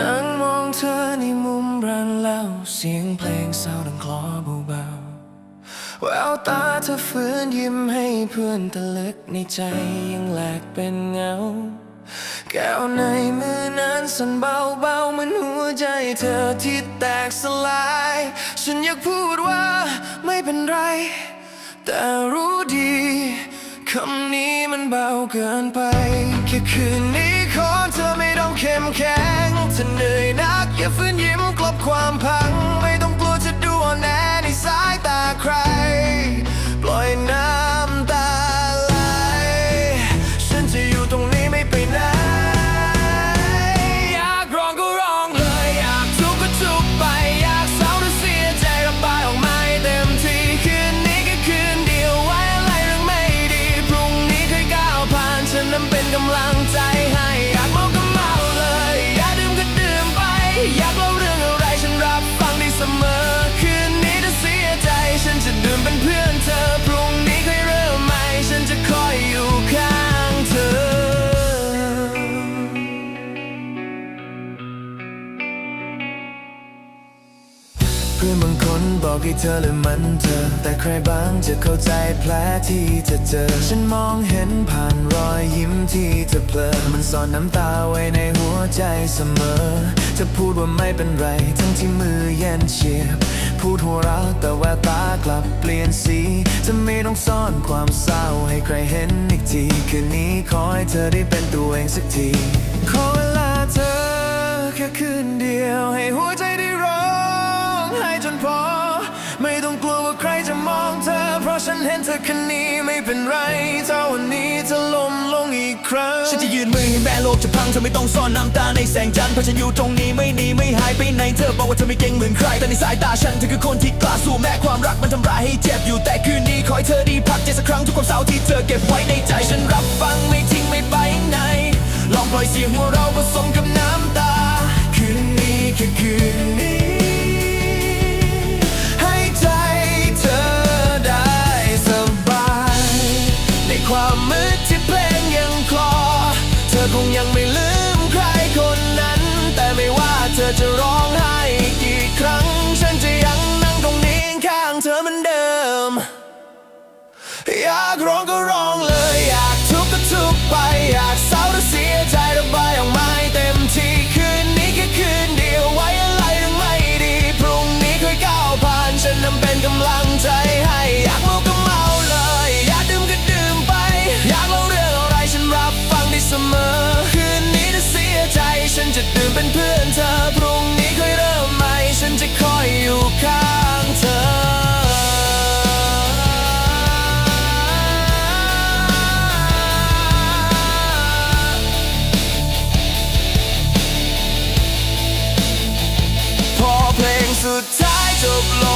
นั่งมองเธอในมุมร้านเหล้าเสียงเพลงเศร้าดังคลอเบาๆแววตาเธอฟื้นยิ้มให้เพื่อนต่ลึกในใจยังแหลกเป็นเงา แก้วในมือนั้นสั่นเบาๆเหมือนหัวใจเธอที่แตกสลาย ฉันอยากพูดว่าไม่เป็นไร แต่รู้ดีคำนี้มันเบาเกินไป แค่คืนนี้ขอเธอไม่ ต้องเข้มแข็งถ้าเหนื่อยนัก อย่าฝืนยิ้มกลบความพัง ไม่ต้องกลัวจะดูอ่อนแอในสายตาใคร เพื่อนบางคนบอกให้เธอเลยมันเธอ แต่ใครบางจะเข้าใจแผลที่เธอเจอ ฉันมองเห็นผ่านรอยยิ้มที่เธอเพลอมันซ่อนน้ำตาไว้ในหัวใจเสมอ จะพูดว่าไม่เป็นไร ทั้งที่มือเย็นเฉียบ พูดหัวเราะแต่แววตากลับเปลี่ยนสี จะไม่ต้องซ่อนความเศร้าให้ใครเห็นอีกที คืนนี้ขอให้เธอได้เป็นตัวเองสักที ขอเวลาเธอแค่คืนเดียวให้หัวใจ ลัวว่าใครจะมองเธอ เพราะฉันเห็นเธอคนนี้ไม่เป็นไรถ้าวันนี้จะล้มลงอีกครั้ง ฉันจะยืนมือให้แม้โลกจะพังเธอไม่ต้องซ่อนน้ำตาในแสงจันทร์เพราะฉันอยู่ตรงนี้ไม่หนีไม่หายไปไหนเธอบอกว่าเธอไม่เก่งเหมือนใคร แต่ในสายตาฉันเธอคือคนที่กล้าสู้แม้ความรักมันทำร้ายให้เจ็บอยู่แต่คืนนี้ขอให้เธอได้พักใจสักครั้งทุกความเศร้าที่เธอเก็บไว้ในใจฉันรับฟังไม่ทิ้งไม่ไปไหนลองปล่อยเสียงหัวเราผสม มอ คืนนี้ถ้าเสียใจ ฉันจะดื่มเป็นเพื่อนเธอ พรุ่งนี้ค่อยเริ่มใหม่ ฉันจะคอยอยู่ข้างเธอพอเพลงสุดท้ายจบลง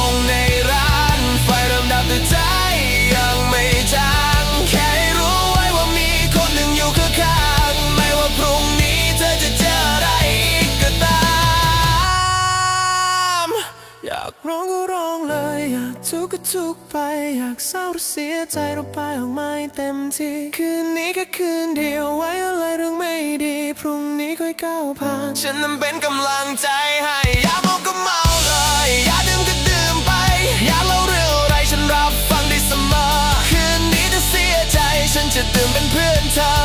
ทุกข์ไปอยากเศร้าหรือเสียใจระบายออกมาให้เต็มที่ คืนนี้แค่คืนเดียวไว้อะไรเรื่องไม่ดี พรุ่งนี้ค่อยก้าวผ่าน ฉันนั้นเป็นกำลังใจให้อยากเมาก็เมาเลย อยากดื่มก็ดื่มไปอยากเล่าเรื่องอะไรฉันรับฟังได้เสมอ คืนนี้ถ้าเสียใจ ฉันจะดื่มเป็นเพื่อนเธอ